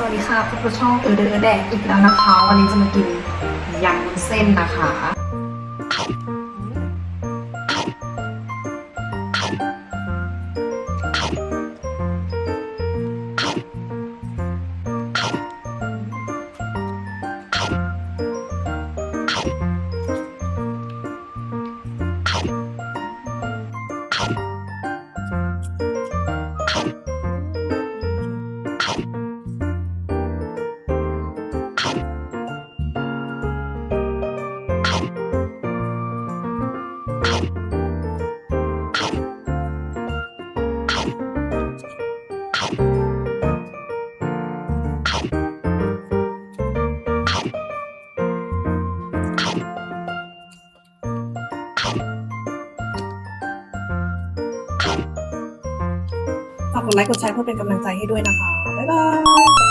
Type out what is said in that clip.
สวัสดีค่ะพบกับช่องเออเดอแดกอีกแล้วนะคะ วันนี้จะมากินยำวุ้นเส้นนะคะ ฝากกดไลค์กดแชร์เพื่อเป็นกำลังใจให้ด้วยนะคะ บ๊ายบาย